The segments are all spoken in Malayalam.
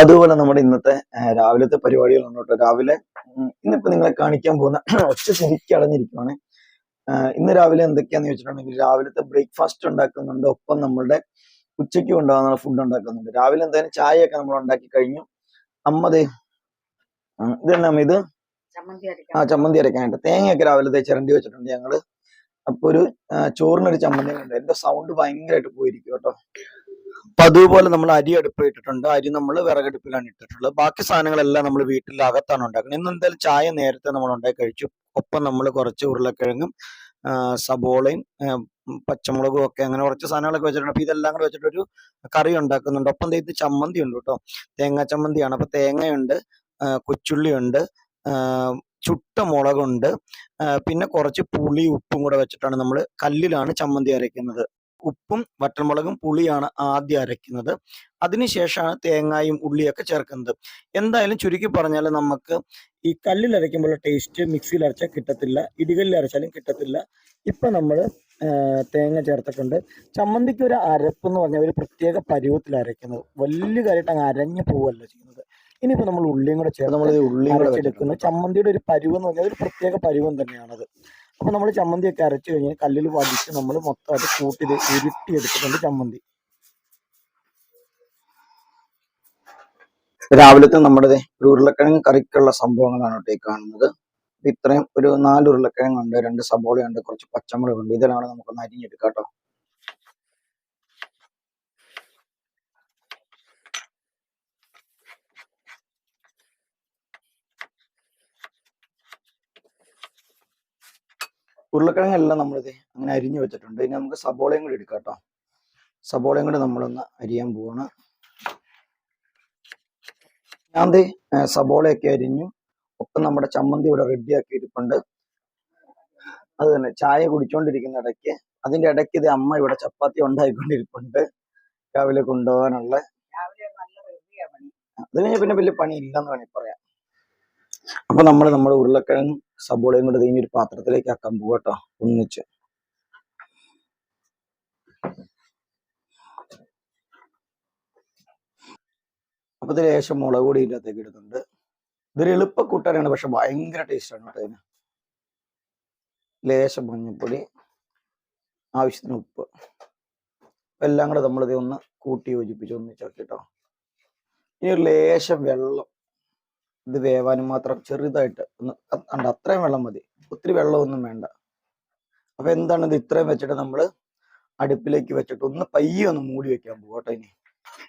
അതുപോലെ നമ്മുടെ ഇന്നത്തെ രാവിലത്തെ പരിപാടികൾ കേട്ടോ രാവിലെ ഇന്നിപ്പോ നിങ്ങളെ കാണിക്കാൻ പോകുന്ന ഒച്ച ശരിക്കും അടഞ്ഞിരിക്കുവാണ്. ഇന്ന് രാവിലെ എന്തൊക്കെയാന്ന് ചോദിച്ചിട്ടുണ്ടെങ്കിൽ രാവിലത്തെ ബ്രേക്ക്ഫാസ്റ്റ് ഉണ്ടാക്കുന്നുണ്ട്. ഒപ്പം നമ്മളുടെ ഉച്ചയ്ക്ക് കൊണ്ടുപോകാനുള്ള ഫുഡ് ഉണ്ടാക്കുന്നുണ്ട്. രാവിലെ എന്തായാലും ചായയൊക്കെ നമ്മൾ ഉണ്ടാക്കി കഴിഞ്ഞു. അമ്മതേ ഇതെല്ലാം ഇത്? ആ ചമ്മന്തി അരക്കാനായിട്ട്. തേങ്ങയൊക്കെ രാവിലത്തെ ചിരണ്ടി വെച്ചിട്ടുണ്ട് ഞങ്ങൾ. അപ്പൊ ഒരു ചോറിനൊരു ചമ്മന്തി ഉണ്ട്. എന്റെ സൗണ്ട് ഭയങ്കരമായിട്ട് പോയിരിക്കും കേട്ടോ. അപ്പൊ അതുപോലെ നമ്മൾ അരി അടുപ്പ് ഇട്ടിട്ടുണ്ട്. അരി നമ്മൾ വിറകടുപ്പിലാണ് ഇട്ടിട്ടുള്ളത്. ബാക്കി സാധനങ്ങളെല്ലാം നമ്മൾ വീട്ടിൽ അകത്താണ് ഉണ്ടാക്കുന്നത്. ഇന്ന് എന്തായാലും ചായ നേരത്തെ നമ്മൾ ഉണ്ടാക്കി കഴിച്ചു. ഒപ്പം നമ്മൾ കുറച്ച് ഉരുളക്കിഴങ്ങും സബോളയും പച്ചമുളകും ഒക്കെ അങ്ങനെ കുറച്ച് സാധനങ്ങളൊക്കെ വെച്ചിട്ടുണ്ട്. അപ്പൊ ഇതെല്ലാം കൂടെ വെച്ചിട്ടൊരു കറി ഉണ്ടാക്കുന്നുണ്ട്. ഒപ്പം ഇത് ചമ്മന്തി ഉണ്ട് കേട്ടോ. തേങ്ങാ ചമ്മന്തിയാണ്. അപ്പൊ തേങ്ങയുണ്ട് കൊച്ചുള്ളിയുണ്ട് ചുട്ട മുളകുണ്ട് പിന്നെ കുറച്ച് പുളി ഉപ്പും കൂടെ വെച്ചിട്ടാണ് നമ്മൾ കല്ലിലാണ് ചമ്മന്തി അരയ്ക്കുന്നത്. ഉപ്പും വറ്റൽമുളകും പുളിയാണ് ആദ്യം അരയ്ക്കുന്നത്. അതിനുശേഷമാണ് തേങ്ങായും ഉള്ളിയൊക്കെ ചേർക്കുന്നത്. എന്തായാലും ചുരുക്കി പറഞ്ഞാൽ നമുക്ക് ഈ കല്ലിൽ അരയ്ക്കുമ്പോൾ ടേസ്റ്റ് മിക്സിയിൽ അരച്ചാൽ കിട്ടത്തില്ല ഇടികല്ലിൽ അരച്ചാലും കിട്ടത്തില്ല. ഇപ്പൊ നമ്മൾ തേങ്ങ ചേർത്തിട്ടുണ്ട്. ചമ്മന്തിക്ക് ഒരു അരപ്പ് എന്ന് പറഞ്ഞാൽ ഒരു പ്രത്യേക പരുവത്തിൽ അരയ്ക്കുന്നത്. വലിയ കാര്യമായിട്ട് അങ്ങ് അരഞ്ഞു പോവല്ല ചെയ്യുന്നത്. ഇനിയിപ്പോ നമ്മൾ ഉള്ളിയും കൂടെ ചേർത്ത് നമ്മൾ ഉള്ളിയും കൂടെ അരച്ചെടുക്കുന്ന. ചമ്മന്തിയുടെ ഒരു പരുവം എന്ന് പറഞ്ഞാൽ ഒരു പ്രത്യേക പരുവം തന്നെയാണത്. അപ്പൊ നമ്മൾ ചമ്മന്തിയൊക്കെ അരച്ചു കഴിഞ്ഞാൽ കല്ലിൽ വടിച്ച് നമ്മൾ മൊത്തമായിട്ട് കൂട്ടി ഇത് ഉരുട്ടി എടുത്തിട്ടുണ്ട് ചമ്മന്തി. രാവിലത്തെ നമ്മുടെ ഒരു ഉരുളക്കിഴങ്ങ് കറിക്കുള്ള സംഭവങ്ങളാണ് കേട്ടോ കാണുന്നത്. ഇത്രയും ഒരു നാല് ഉരുളക്കിഴങ്ങുണ്ട് രണ്ട് സബോളയുണ്ട് കുറച്ച് പച്ചമുളകുണ്ട്. ഇതെല്ലാം നമുക്കൊന്ന് അരിഞ്ഞെടുക്കാം കേട്ടോ. ഉരുളക്കിഴങ്ങെല്ലാം നമ്മളിത് അങ്ങനെ അരിഞ്ഞു വെച്ചിട്ടുണ്ട്. ഇനി നമുക്ക് സബോളയും കൂടി എടുക്കാം കേട്ടോ. സബോളയും കൂടി നമ്മളൊന്ന് അരിയാൻ പോവാണ്. ഞാൻ ദേ സബോളയൊക്കെ അരിഞ്ഞു. ഒപ്പം നമ്മുടെ ചമ്മന്തി ഇവിടെ റെഡിയാക്കി ഇരിപ്പുണ്ട് അത് തന്നെ ചായ കുടിച്ചോണ്ടിരിക്കുന്ന ഇടയ്ക്ക് അതിന്റെ ഇടയ്ക്ക് ഇത് അമ്മ ഇവിടെ ചപ്പാത്തി ഉണ്ടായിക്കൊണ്ടിരിപ്പുണ്ട്. രാവിലെ കൊണ്ടുപോകാനുള്ള. അത് കഴിഞ്ഞ പിന്നെ വലിയ പണി ഇല്ലെന്ന് വേണമെങ്കിൽ പറയാം. അപ്പൊ നമ്മൾ നമ്മുടെ ഉരുളക്കിഴങ്ങും സബോളയും കൊണ്ട് ഇനി ഒരു പാത്രത്തിലേക്ക് ആക്കാൻ പോവാട്ടോ ഒന്നിച്ച്. അപ്പൊ ഇതിൽ ലേശം മുളക് പൊടി ഇതിനകത്തേക്ക് ഇടുന്നുണ്ട്. ഇതൊരു എളുപ്പ കൂട്ടാനാണ് പക്ഷെ ഭയങ്കര ടേസ്റ്റ് ആണ് കേട്ടോ ഇതിന്. ലേശം മഞ്ഞൾപ്പൊടി ആവശ്യത്തിന് ഉപ്പ്. എല്ലാം കൂടെ നമ്മളിത് ഒന്ന് കൂട്ടി യോജിപ്പിച്ച് ഒന്നിച്ചാക്കി കേട്ടോ. ഇനി ഒരു ലേശം വെള്ളം. ഇത് വേവാനും മാത്രം ചെറുതായിട്ട് ഒന്ന് അത്രയും വെള്ളം മതി. ഒത്തിരി വെള്ളമൊന്നും വേണ്ട. അപ്പൊ എന്താണ് ഇത് ഇത്രയും വെച്ചിട്ട് നമ്മൾ അടുപ്പിലേക്ക് വെച്ചിട്ട് ഒന്ന് പയ്യെ ഒന്ന് മൂടി വെക്കാൻ പോകട്ടെ ഇനി.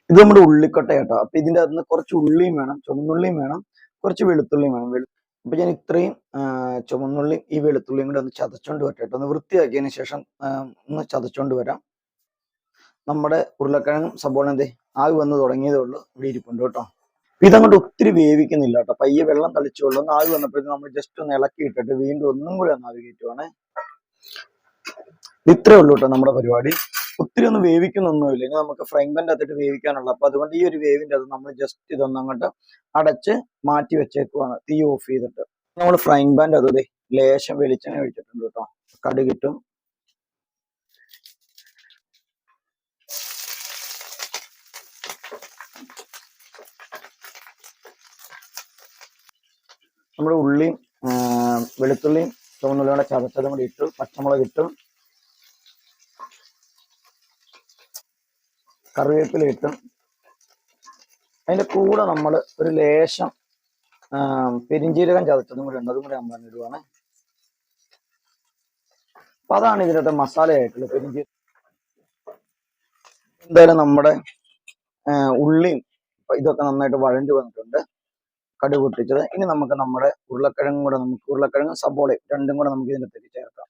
ഇത് നമ്മുടെ ഉള്ളിക്കൊട്ട കേട്ടോ അപ്പൊ ഇതിന്റെ അകത്ത് കുറച്ച് ഉള്ളിയും വേണം ചുമന്നുള്ളിയും വേണം കുറച്ച് വെളുത്തുള്ളിയും വേണം. അപ്പൊ ഞാൻ ഇത്രയും ചുമന്നുള്ളിയും ഈ വെളുത്തുള്ളിയും കൂടി ഒന്ന് ചതച്ചോണ്ട് വരട്ടെ ഒന്ന് വൃത്തിയാക്കിയതിന് ശേഷം ഒന്ന് ചതച്ചോണ്ട് വരാം. നമ്മുടെ ഉരുളക്കിഴങ്ങും സബോള എന്തേ ആവി വന്ന് തുടങ്ങിയതേ ഉള്ളൂ. ഇവിടെ ഇരിപ്പുണ്ട് കേട്ടോ. ഇതങ്ങോട്ട് ഒത്തിരി വേവിക്കുന്നില്ല കേട്ടോ. പയ്യെ വെള്ളം തളിച്ചുള്ളൂ ഒന്ന് ആവി വന്നപ്പോഴത്തേക്കും നമ്മൾ ജസ്റ്റ് ഒന്ന് ഇളക്കി ഇട്ടിട്ട് വീണ്ടും ഒന്നും കൂടി ഒന്ന് ആവി കയറ്റുവാണ്. ഇത്രേ ഉള്ളൂ കേട്ടോ നമ്മുടെ പരിപാടി. ഒത്തിരി ഒന്ന് വേവിക്കുന്നൊന്നുമില്ല. ഇനി നമുക്ക് ഫ്രൈ പാന്റെ അകത്തിട്ട് വേവിക്കാനുള്ള. അപ്പൊ അതുകൊണ്ട് ഈ ഒരു വേവിന്റെ അത് നമ്മൾ ജസ്റ്റ് ഇതൊന്നും അങ്ങോട്ട് അടച്ച് മാറ്റി വെച്ചേക്കുവാണ്. തീ ഓഫ് ചെയ്തിട്ട്. നമ്മൾ ഫ്രൈ പാന്റെ അത് ലേശം വെളിച്ചെണ്ണ ഒഴിച്ചിട്ടുണ്ട് കേട്ടോ. കടുകിട്ടും നമ്മുടെ ഉള്ളിയും വെളുത്തുള്ളിയും ചുവന്നുള്ളിയും കൂടെ ചതച്ചതും കൂടി ഇട്ടു പച്ചമുളക് ഇട്ടു കറിവേപ്പില ഇട്ടു. അതിന്റെ കൂടെ നമ്മൾ ഒരു ലേശം പെരിഞ്ചീരകം ചതച്ചതും കൂടി ഉണ്ട്. കൂടി നമ്മൾ ഇടുവാണ് അപ്പൊ അതാണ് ഇതിനകത്തെ മസാലയായിട്ടുള്ളത് പെരിഞ്ചീര എന്തായാലും നമ്മുടെ ഉള്ളിയും ഇതൊക്കെ നന്നായിട്ട് വഴഞ്ഞു വന്നിട്ടുണ്ട്. കടുക് പൊട്ടിച്ചത് ഇനി നമുക്ക് നമ്മുടെ ഉരുളക്കിഴങ്ങും കൂടെ നമുക്ക് ഉരുളക്കിഴങ്ങും സബോളയും രണ്ടും കൂടെ നമുക്ക് ഇതിനകത്തേക്ക് ചേർക്കാം.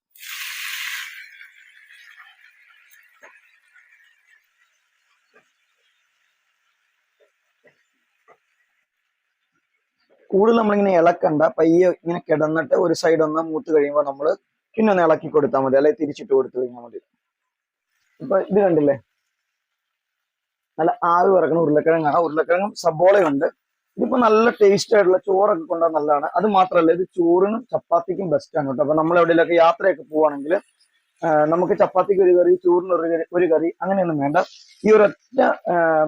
കൂടുതൽ നമ്മളിങ്ങനെ ഇളക്കണ്ട. പയ്യെ ഇങ്ങനെ കിടന്നിട്ട് ഒരു സൈഡ് ഒന്ന് മൂത്ത് കഴിയുമ്പോൾ നമ്മൾ പിന്നെ ഒന്ന് ഇളക്കി കൊടുത്താൽ മതി. അല്ലെങ്കിൽ തിരിച്ചിട്ട് കൊടുത്തു കഴിഞ്ഞാൽ മതി. ഇപ്പൊ ഇത് കണ്ടില്ലേ? നല്ല ആവി പറക്കണ ഉരുളക്കിഴങ്ങാണ് ഉരുളക്കിഴങ്ങും സബോളയുണ്ട് ഇതിപ്പോ നല്ല ടേസ്റ്റ് ആയിട്ടുള്ള ചോറൊക്കെ കൊണ്ടാൽ നല്ലതാണ്. അത് മാത്രമല്ല ഇത് ചോറിനും ചപ്പാത്തിക്കും ബെസ്റ്റ് ആണ് കേട്ടോ. അപ്പൊ നമ്മൾ എവിടെയെങ്കിലൊക്കെ യാത്രയൊക്കെ പോവാണെങ്കിൽ നമുക്ക് ചപ്പാത്തിക്ക് ഒരു കറി ചോറിന് ഒരു കറി ഒരു കറി അങ്ങനെയൊന്നും വേണ്ട. ഈ ഒരൊറ്റ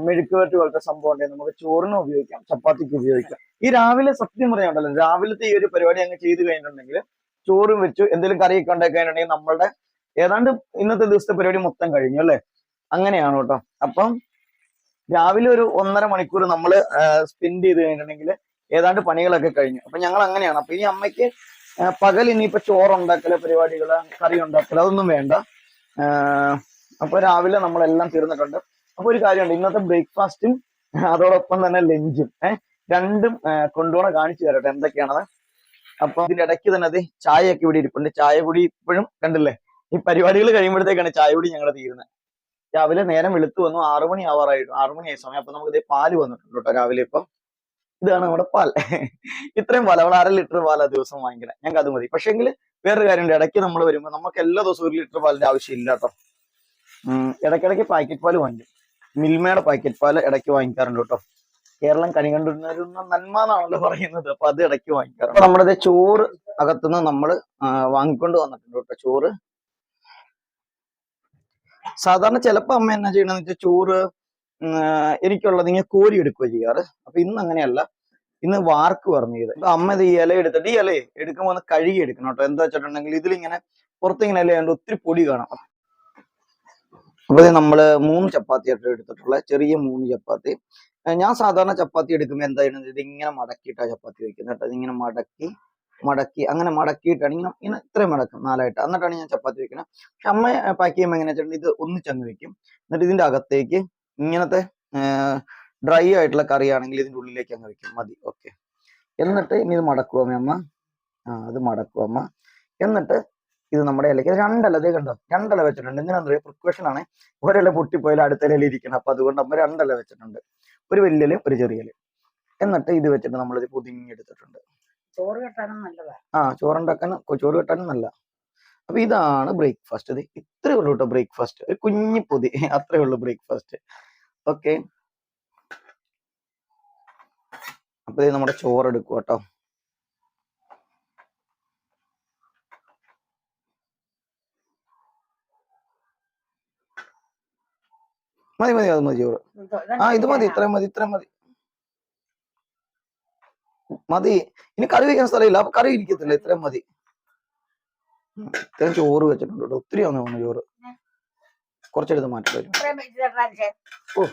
മെഴുക്കുവരട്ട് പോലത്തെ സംഭവം ഉണ്ടെങ്കിൽ നമുക്ക് ചോറിനും ഉപയോഗിക്കാം ചപ്പാത്തിക്ക് ഉപയോഗിക്കാം. ഈ രാവിലെ സത്യം പറയാണ്ടല്ലോ രാവിലത്തെ ഈ ഒരു പരിപാടി അങ്ങ് ചെയ്ത് കഴിഞ്ഞിട്ടുണ്ടെങ്കിൽ ചോറും വെച്ചു എന്തെങ്കിലും കറി ഉണ്ടാക്കി നമ്മളുടെ ഏതാണ്ട് ഇന്നത്തെ ദിവസത്തെ പരിപാടി മൊത്തം കഴിഞ്ഞു അല്ലേ? അങ്ങനെയാണ് കേട്ടോ. അപ്പം രാവിലെ ഒരു ഒന്നര മണിക്കൂർ നമ്മൾ സ്പെൻഡ് ചെയ്ത് കഴിഞ്ഞിട്ടുണ്ടെങ്കിൽ ഏതാണ്ട് പണികളൊക്കെ കഴിഞ്ഞു. അപ്പൊ ഞങ്ങൾ അങ്ങനെയാണ്. അപ്പൊ ഇനി അമ്മയ്ക്ക് പകൽ ഇനിയിപ്പോ ചോറുണ്ടാക്കൽ പരിപാടികൾ കറി ഉണ്ടാക്കൽ അതൊന്നും വേണ്ട. അപ്പൊ രാവിലെ നമ്മളെല്ലാം തീർന്നിട്ടുണ്ട്. അപ്പൊ ഒരു കാര്യമുണ്ട്. ഇന്നത്തെ ബ്രേക്ക്ഫാസ്റ്റും അതോടൊപ്പം തന്നെ ലഞ്ചും ഏഹ് രണ്ടും കൊണ്ടുപോകണം കാണിച്ചു തരട്ടെ എന്തൊക്കെയാണത്. അപ്പൊ ഇതിന്റെ ഇടയ്ക്ക് തന്നെ അത് ചായയൊക്കെ ഇവിടെ ഇരിപ്പുണ്ട്. ചായ കൂടി ഇപ്പോഴും കണ്ടില്ലേ? ഈ പരിപാടികൾ കഴിയുമ്പോഴത്തേക്കാണ് ചായ കൂടി ഞങ്ങളുടെ തീരുന്നത്. രാവിലെ നേരം വെളുത്തു വന്നു ആറു മണി ആവാറായിട്ടു ആറു മണി ആയ സമയം. അപ്പൊ നമുക്ക് ഇതേ പാൽ വന്നിട്ടുണ്ട് കേട്ടോ രാവിലെ ഇപ്പം. ഇതാണ് നമ്മുടെ പാൽ. ഇത്രയും പാൽ. അവിടെ അര ലിറ്റർ പാലാ ദിവസം വാങ്ങിക്കണേ. ഞങ്ങൾക്ക് അത് മതി. പക്ഷെ എങ്കിൽ വേറൊരു കാര്യമുണ്ട് ഇടയ്ക്ക് നമ്മൾ വരുമ്പോൾ നമുക്ക് എല്ലാ ദിവസവും ഒരു ലിറ്റർ പാലിന്റെ ആവശ്യമില്ല കേട്ടോ. ഇടയ്ക്കിടയ്ക്ക് പാക്കറ്റ് പാൽ വാങ്ങിക്കും. മിൽമയുടെ പാക്കറ്റ് പാൽ ഇടയ്ക്ക് വാങ്ങിക്കാറുണ്ട് കേട്ടോ. കേരളം കണി കണ്ടിരുന്ന നന്മ എന്നാണല്ലോ പറയുന്നത്. അപ്പൊ അത് ഇടയ്ക്ക് വാങ്ങിക്കാറുണ്ട്. നമ്മുടെ ചോറ് അകത്തുനിന്ന് നമ്മൾ വാങ്ങിക്കൊണ്ട് വന്നിട്ടുണ്ട് കേട്ടോ ചോറ്. സാധാരണ ചിലപ്പോ അമ്മ എന്നാ ചെയ്യണമെന്ന് വെച്ചാൽ ചോറ് എനിക്കുള്ളത് ഇങ്ങനെ കോരി എടുക്കുക ചെയ്യാറ്. അപ്പൊ ഇന്ന് അങ്ങനെയല്ല. ഇന്ന് വാർക്ക് പറഞ്ഞു ചെയ്ത്. അപ്പൊ അമ്മ ഇത് ഈ ഇല എടുത്തിട്ട് ഈ ഇലയെ എടുക്കുമ്പോൾ ഒന്ന് കഴുകി എടുക്കണം കേട്ടോ. എന്താ വെച്ചിട്ടുണ്ടെങ്കിൽ ഇതിലിങ്ങനെ പുറത്തിങ്ങനെ ഇല കണ്ട് ഒത്തിരി പൊടി കാണാം. അപ്പൊ നമ്മൾ മൂന്ന് ചപ്പാത്തി ആയിട്ട് എടുത്തിട്ടുള്ള. ചെറിയ മൂന്ന് ചപ്പാത്തി. ഞാൻ സാധാരണ ചപ്പാത്തി എടുക്കുമ്പോൾ എന്താ ചെയ്യുന്നത് ഇത് ഇങ്ങനെ മടക്കിയിട്ടാ ചപ്പാത്തി വെക്കുന്നത് കേട്ടോ. ഇതിങ്ങനെ മടക്കി മടക്കി അങ്ങനെ മടക്കിയിട്ടാണ് ഇങ്ങനെ ഇങ്ങനെ ഇത്രയും മടക്കും നാലായിട്ട്. എന്നിട്ടാണ് ഞാൻ ചപ്പാത്തി വെക്കുന്നത് പക്ഷെ അമ്മ പാക്ക് ചെയ്യുമ്പോൾ എങ്ങനെ വെച്ചിട്ടുണ്ടെങ്കിൽ ഇത് ഒന്ന് ഒന്നിച്ചങ്ങ് വെക്കും. എന്നിട്ട് ഇതിന്റെ അകത്തേക്ക് ഇങ്ങനത്തെ ഡ്രൈ ആയിട്ടുള്ള കറി ആണെങ്കിൽ ഇതിന്റെ ഉള്ളിലേക്ക് അങ്ങ് വെക്കും. മതി ഓക്കെ. എന്നിട്ട് ഇനി ഇത് മടക്കുക അമ്മ ആ അത് മടക്കുക അമ്മ. എന്നിട്ട് ഇത് നമ്മുടെ ഇലയ്ക്ക് രണ്ടല അതേ കണ്ടോ? രണ്ടല വെച്ചിട്ടുണ്ട്. എന്തിനാന്ന് പറയുക പ്രിക്കോഷൻ ആണ് ഒരില പൊട്ടിപ്പോയാൽ അടുത്ത ഇലയിൽ ഇരിക്കണം. അപ്പൊ അതുകൊണ്ട് അമ്മ രണ്ടല വെച്ചിട്ടുണ്ട്. ഒരു വലിയ ഒരു ചെറിയ എന്നിട്ട് ഇത് വെച്ചിട്ട് നമ്മളിത് പൊതിഞ്ഞെടുത്തിട്ടുണ്ട് ചോറ് കെട്ടാനും നല്ലതാണ് ആ ചോറുണ്ടാക്കാനും കൊ- ചോറ് കെട്ടാനും നല്ല അപ്പൊ ഇതാണ് ബ്രേക്ക്ഫാസ്റ്റ് ഇത് ഇത്രേ ഉള്ളൂ കേട്ടോ ബ്രേക്ക്ഫാസ്റ്റ് ഒരു കുഞ്ഞി പൊതി. അത്രേ ഉള്ളൂ ബ്രേക്ക്ഫാസ്റ്റ് ഓക്കെ. അപ്പൊ ഇത് നമ്മുടെ ചോറ് എടുക്കുക കേട്ടോ മതി മതി അത് മതി ചോറ്. ആ ഇത് മതി. ഇത്രയും മതി ഇത്രയും മതി. മതി. ഇനി കറി വെക്കാൻ സ്ഥലമില്ല. അപ്പൊ കറി ഇരിക്കത്തില്ല. ഇത്രയും മതി. ഇത്രയും ചോറ് വെച്ചിട്ടുണ്ട് കേട്ടോ. ഒത്തിരി ഒന്ന് തോന്നുന്നു ചോറ്. കുറച്ചെടുത്ത് മാറ്റി വരും. ഓ.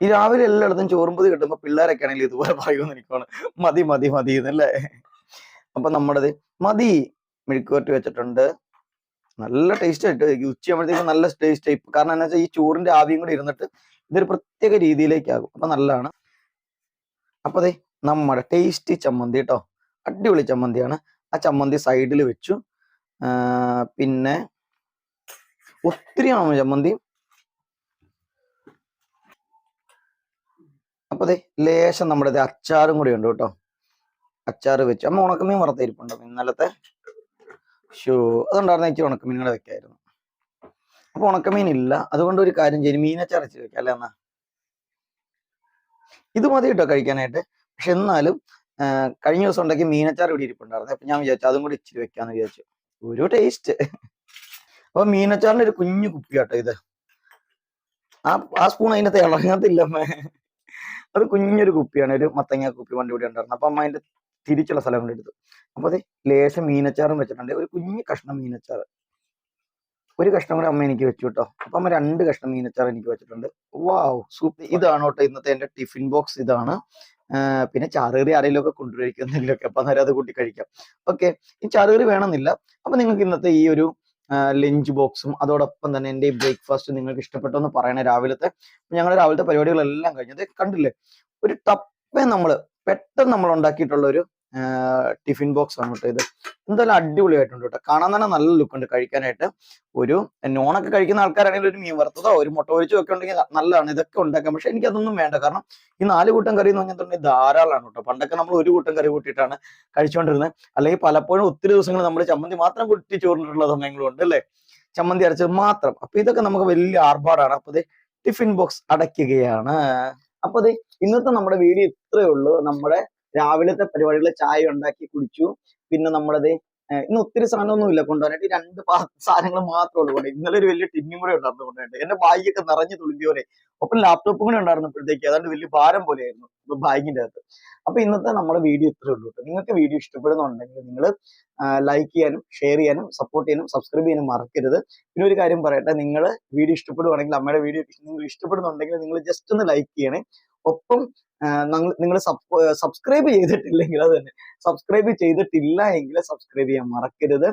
ഈ രാവിലെ എല്ലായിടത്തും ചോറുമ്പത് കിട്ടുമ്പോ പിള്ളേരൊക്കെ ആണെങ്കിൽ ഇതുപോലെ പറയുമെന്ന് എനിക്കാണ്. മതി മതി മതി എന്നല്ലേ? അപ്പൊ നമ്മുടേത് മതി മെഴുക്കുവരട്ടി വെച്ചിട്ടുണ്ട്. നല്ല ടേസ്റ്റ് ആയിട്ട് ഉച്ചയാകുമ്പോഴത്തേക്കും നല്ല ടേസ്റ്റ് ആയി. കാരണം എന്താ വെച്ചാൽ ഈ ചോറിന്റെ ആവിയും കൂടി ഇരുന്നിട്ട് ഇതൊരു പ്രത്യേക രീതിയിലേക്കാകും. അപ്പൊ നല്ലതാണ്. അപ്പൊ അതെ നമ്മുടെ ടേസ്റ്റി ചമ്മന്തി കേട്ടോ അടിപൊളി ചമ്മന്തിയാണ്. ആ ചമ്മന്തി സൈഡിൽ വെച്ചു. പിന്നെ ഒത്തിരി ആണോ ചമ്മന്തി. അപ്പൊ അതെ ലേശം നമ്മുടെ അച്ചാറും കൂടി ഉണ്ട് കേട്ടോ. അച്ചാർ വെച്ചു. അമ്മ ഉണക്കമീൻ വറുത്തിരിപ്പുണ്ടോ ഇന്നലത്തെ. ഷോ അതുണ്ടായിരുന്നു എനിക്ക് ഉണക്കമീൻ വെക്കായിരുന്നു. അപ്പൊ ഉണക്കമീൻ ഇല്ല. അതുകൊണ്ട് ഒരു കാര്യം ചെയ്യും. മീനെ ചറച്ച് വെക്കാം അല്ലേ എന്നാ ഇത് മതി കേട്ടോ കഴിക്കാനായിട്ട്. പക്ഷെ എന്നാലും കഴിഞ്ഞ ദിവസം ഉണ്ടാക്കി മീനച്ചാർ ഇവിടെ ഇരിപ്പുണ്ടായിരുന്നു. അപ്പൊ ഞാൻ വിചാരിച്ചു അതും കൂടി ഇച്ചിരി വെക്കാന്ന് വിചാരിച്ചു. ഒരു ടേസ്റ്റ്. അപ്പൊ മീനച്ചാറിന്റെ ഒരു കുഞ്ഞു കുപ്പി കേട്ടോ ഇത്. ആ ആ സ്പൂൺ അതിനകത്ത് ഇളങ്ങത്തില്ല അമ്മേ. അത് കുഞ്ഞൊരു കുപ്പിയാണ്. ഒരു മത്തങ്ങ കുപ്പി വണ്ടി ഇവിടെ ഉണ്ടായിരുന്നു. അപ്പൊ അമ്മ അതിന്റെ തിരിച്ചുള്ള സ്ഥലം കൊണ്ടെടുത്തു അപ്പൊ അത് ലേശം മീനച്ചാറും വെച്ചിട്ടുണ്ട്. ഒരു കുഞ്ഞു കഷ്ണം മീനച്ചാർ ഒരു കഷ്ണം കൂടെ അമ്മ എനിക്ക് വെച്ചു കേട്ടോ. അപ്പൊ അമ്മ രണ്ട് കഷ്ണം മീനച്ചാർ എനിക്ക് വെച്ചിട്ടുണ്ട്. Wow super. ഇതാണ് കേട്ടോ ഇന്നത്തെ എന്റെ ടിഫിൻ ബോക്സ്. ഇതാണ്. പിന്നെ ചാറുകറി ആരെങ്കിലും ഒക്കെ കൊണ്ടുവരിക്കുന്നെങ്കിലൊക്കെ അപ്പൊ അന്നേരം അത് കൂട്ടി കഴിക്കാം. ഓക്കെ ഈ ചാറുകറി വേണമെന്നില്ല. അപ്പൊ നിങ്ങൾക്ക് ഇന്നത്തെ ഈ ഒരു ലഞ്ച് ബോക്സും അതോടൊപ്പം തന്നെ എന്റെ ഈ ബ്രേക്ക്ഫാസ്റ്റ് നിങ്ങൾക്ക് ഇഷ്ടപ്പെട്ടു എന്ന് പറയണേ രാവിലത്തെ. ഞങ്ങളുടെ രാവിലത്തെ പരിപാടികളെല്ലാം കഴിഞ്ഞത് കണ്ടില്ലേ? ഒരു ടപ്പേ നമ്മൾ പെട്ടെന്ന് നമ്മൾ ഉണ്ടാക്കിയിട്ടുള്ള ഒരു ടിഫിൻ ബോക്സ് ആണ് കേട്ടോ ഇത് എന്തായാലും അടിപൊളിയായിട്ടുണ്ട് കേട്ടോ. കാണാൻ തന്നെ നല്ല ലുക്ക് ഉണ്ട് കഴിക്കാനായിട്ട് ഒരു നോണൊക്കെ കഴിക്കുന്ന ആൾക്കാരാണെങ്കിൽ ഒരു മീൻ വറുത്തതോ ഒരു മുട്ട പൊരിച്ചോ ഒക്കെ ഉണ്ടെങ്കിൽ നല്ലതാണ്. ഇതൊക്കെ ഉണ്ടാക്കാം പക്ഷെ എനിക്ക് അതൊന്നും വേണ്ട. കാരണം ഈ നാല് കൂട്ടം കറി എന്ന് പറഞ്ഞിട്ടുണ്ടെങ്കിൽ ധാരാളമാണ് കേട്ടോ. പണ്ടൊക്കെ നമ്മൾ ഒരു കൂട്ടം കറി കൂട്ടിയിട്ടാണ് കഴിച്ചുകൊണ്ടിരുന്നത്. അല്ലെങ്കിൽ പലപ്പോഴും ഒത്തിരി ദിവസങ്ങൾ നമ്മൾ ചമ്മന്തി മാത്രം കൂട്ടി ചോറിട്ടുള്ള സമയങ്ങളും ഉണ്ട് അല്ലേ? ചമ്മന്തി അരച്ചത് മാത്രം. അപ്പൊ ഇതൊക്കെ നമുക്ക് വലിയ ആർഭാടാണ്. അപ്പൊ ടിഫിൻ ബോക്സ് അടയ്ക്കുകയാണ്. അപ്പൊ ഇന്നത്തെ നമ്മുടെ വീഡിയോ ഇത്രയേ ഉള്ളൂ. നമ്മുടെ രാവിലത്തെ പരിപാടികൾ ചായ ഉണ്ടാക്കി കുടിച്ചു. പിന്നെ നമ്മളത് ഇന്ന് ഒത്തിരി സാധനമൊന്നും ഇല്ല കൊണ്ടുപോകാനായിട്ട് രണ്ട് സാധനങ്ങൾ മാത്രമേ ഉള്ളൂ കൊണ്ട് ഇന്നലെ ഒരു വലിയ ടിന്നും കൂടെ ഉണ്ടായിരുന്നു കൊണ്ടുപോയിട്ട് എന്റെ ബാഗൊക്കെ നിറഞ്ഞു തുളുമ്പിയോലെ ഒപ്പം ലാപ്ടോപ്പും കൂടെ ഉണ്ടായിരുന്നപ്പോഴത്തേക്ക് അതുകൊണ്ട് വലിയ ഭാരം പോലെയായിരുന്നു ബാഗിന്റെ അകത്ത്. അപ്പൊ ഇന്നത്തെ നമ്മുടെ വീഡിയോ ഇത്രേ ഉള്ളൂ നിങ്ങൾക്ക് വീഡിയോ ഇഷ്ടപ്പെടുന്നുണ്ടെങ്കിൽ നിങ്ങൾ ലൈക്ക് ചെയ്യാനും ഷെയർ ചെയ്യാനും സപ്പോർട്ട് ചെയ്യാനും സബ്സ്ക്രൈബ് ചെയ്യാനും മറക്കരുത്. പിന്നെ ഒരു കാര്യം പറയട്ടെ. നിങ്ങൾ വീഡിയോ ഇഷ്ടപ്പെടുവാണെങ്കിൽ അമ്മയുടെ വീഡിയോ നിങ്ങൾ ഇഷ്ടപ്പെടുന്നുണ്ടെങ്കിൽ നിങ്ങൾ ജസ്റ്റ് ഒന്ന് ലൈക്ക് ചെയ്യണേ. ഒപ്പം നിങ്ങൾ സബ്സ്ക്രൈബ് ചെയ്തിട്ടില്ലെങ്കിൽ അത് തന്നെ. സബ്സ്ക്രൈബ് ചെയ്തിട്ടില്ല എങ്കിൽ സബ്സ്ക്രൈബ് ചെയ്യാൻ മറക്കരുത്.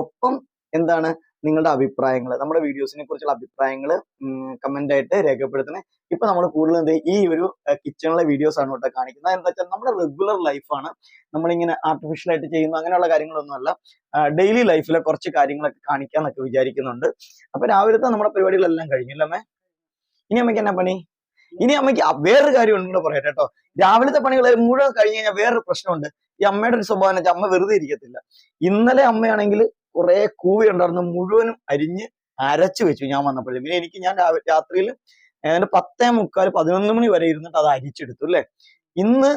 ഒപ്പം എന്താണ് നിങ്ങളുടെ അഭിപ്രായങ്ങൾ നമ്മുടെ വീഡിയോസിനെ കുറിച്ചുള്ള അഭിപ്രായങ്ങൾ കമന്റ് ആയിട്ട് രേഖപ്പെടുത്തണേ. ഇപ്പൊ നമ്മൾ കൂടുതലും എന്ത് ഈ ഒരു കിച്ചണിലെ വീഡിയോസ് ആണ് കേട്ടോ കാണിക്കുന്നത്. എന്താ വെച്ചാൽ നമ്മുടെ റെഗുലർ ലൈഫാണ് നമ്മളിങ്ങനെ ആർട്ടിഫിഷ്യൽ ആയിട്ട് ചെയ്യുന്ന അങ്ങനെയുള്ള കാര്യങ്ങളൊന്നുമല്ല. ഡെയിലി ലൈഫിലെ കുറച്ച് കാര്യങ്ങളൊക്കെ കാണിക്കാന്നൊക്കെ വിചാരിക്കുന്നുണ്ട്. അപ്പൊ രാവിലത്തെ നമ്മുടെ പരിപാടികളെല്ലാം കഴിഞ്ഞില്ലമ്മേ ഇനി അമ്മയ്ക്ക് എന്നാ പണി? ഇനി അമ്മയ്ക്ക് വേറൊരു കാര്യം ഉണ്ടെന്ന് പറയട്ടെ കേട്ടോ. രാവിലത്തെ പണികൾ മുഴുവൻ കഴിഞ്ഞ് കഴിഞ്ഞാൽ വേറൊരു പ്രശ്നമുണ്ട്. ഈ അമ്മയുടെ ഒരു സ്വഭാവം വെച്ചാൽ അമ്മ വെറുതെ ഇരിക്കത്തില്ല. ഇന്നലെ അമ്മയാണെങ്കിൽ കുറെ കൂവി ഉണ്ടായിരുന്നു മുഴുവനും അരിഞ്ഞ് അരച്ചു വെച്ചു ഞാൻ വന്നപ്പോഴും. പിന്നെ എനിക്ക് ഞാൻ രാത്രിയിൽ ഏതാണ്ട് പത്തേ മുക്കാൽ പതിനൊന്ന് മണി വരെ ഇരുന്നിട്ട് അത് അരിച്ചെടുത്തു അല്ലെ? ഇന്ന്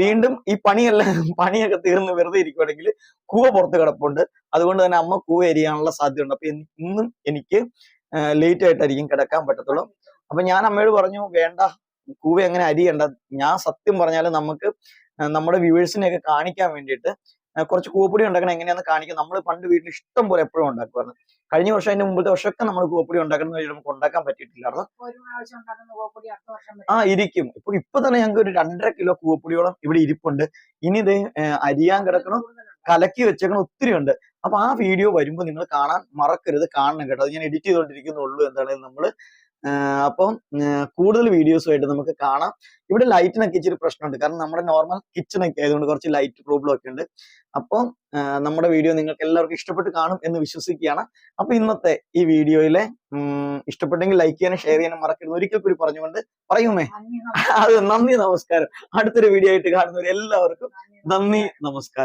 വീണ്ടും ഈ പണിയെല്ലാം പണിയൊക്കെ തീർന്ന് വെറുതെ ഇരിക്കുവാണെങ്കിൽ കൂവ പുറത്ത് കിടപ്പുണ്ട്. അതുകൊണ്ട് തന്നെ അമ്മ കൂവ എരിയാനുള്ള സാധ്യതയുണ്ട്. അപ്പൊ ഇന്നും എനിക്ക് ലേറ്റ് ആയിട്ടായിരിക്കും കിടക്കാൻ പറ്റത്തുള്ളൂ. അപ്പൊ ഞാൻ അമ്മയോട് പറഞ്ഞു വേണ്ട കൂവ എങ്ങനെ അരിയണ്ട ഞാൻ സത്യം പറഞ്ഞാൽ നമുക്ക് നമ്മുടെ വ്യൂവേഴ്സിനെയൊക്കെ കാണിക്കാൻ വേണ്ടിയിട്ട് കുറച്ച് കൂവപ്പൊടി ഉണ്ടാക്കണം. എങ്ങനെയാന്ന് കാണിക്കുക നമ്മൾ പണ്ട് വീട്ടിൽ ഇഷ്ടം പോലെ എപ്പോഴും ഉണ്ടാക്കുമായിരുന്നു. കഴിഞ്ഞ വർഷം അതിന്റെ മുമ്പത്തെ വർഷമൊക്കെ നമ്മൾ കൂവപ്പൊടി ഉണ്ടാക്കണം എന്ന് നമുക്ക് ഉണ്ടാക്കാൻ പറ്റിയിട്ടില്ലായിരുന്നു. ആ ഇരിക്കും. ഇപ്പൊ ഇപ്പൊ തന്നെ ഞങ്ങൾക്ക് ഒരു രണ്ടര കിലോ കൂവപ്പൊടിയോളം ഇവിടെ ഇരിപ്പുണ്ട്. ഇനി ഇത് അരിയാൻ കിടക്കണം കലക്കി വെച്ചേക്കണ ഒത്തിരി ഉണ്ട്. അപ്പൊ ആ വീഡിയോ വരുമ്പോൾ നിങ്ങൾ കാണാൻ മറക്കരുത്. കാണണം കേട്ടോ. അത് ഞാൻ എഡിറ്റ് ചെയ്തുകൊണ്ടിരിക്കുന്നുള്ളൂ എന്താണെങ്കിലും നമ്മൾ അപ്പം കൂടുതൽ വീഡിയോസുമായിട്ട് നമുക്ക് കാണാം. ഇവിടെ ലൈറ്റിനൊക്കെ ഇച്ചിരി പ്രശ്നമുണ്ട്. കാരണം നമ്മുടെ നോർമൽ കിച്ചണൊക്കെ ആയതുകൊണ്ട് കുറച്ച് ലൈറ്റ് പ്രോബ്ലം ഒക്കെ ഉണ്ട്. അപ്പം നമ്മുടെ വീഡിയോ നിങ്ങൾക്ക് എല്ലാവർക്കും ഇഷ്ടപ്പെട്ട് കാണും എന്ന് വിശ്വസിക്കുകയാണ്. അപ്പൊ ഇന്നത്തെ ഈ വീഡിയോയിലെ ഇഷ്ടപ്പെട്ടെങ്കിൽ ലൈക്ക് ചെയ്യാനും ഷെയർ ചെയ്യാനും മറക്കരുത്. ഒരിക്കൽ കൂടി പറഞ്ഞുകൊണ്ട് പറയുമേ അതെ നന്ദി നമസ്കാരം. അടുത്തൊരു വീഡിയോ ആയിട്ട് കാണുന്നവർ എല്ലാവർക്കും നന്ദി നമസ്കാരം.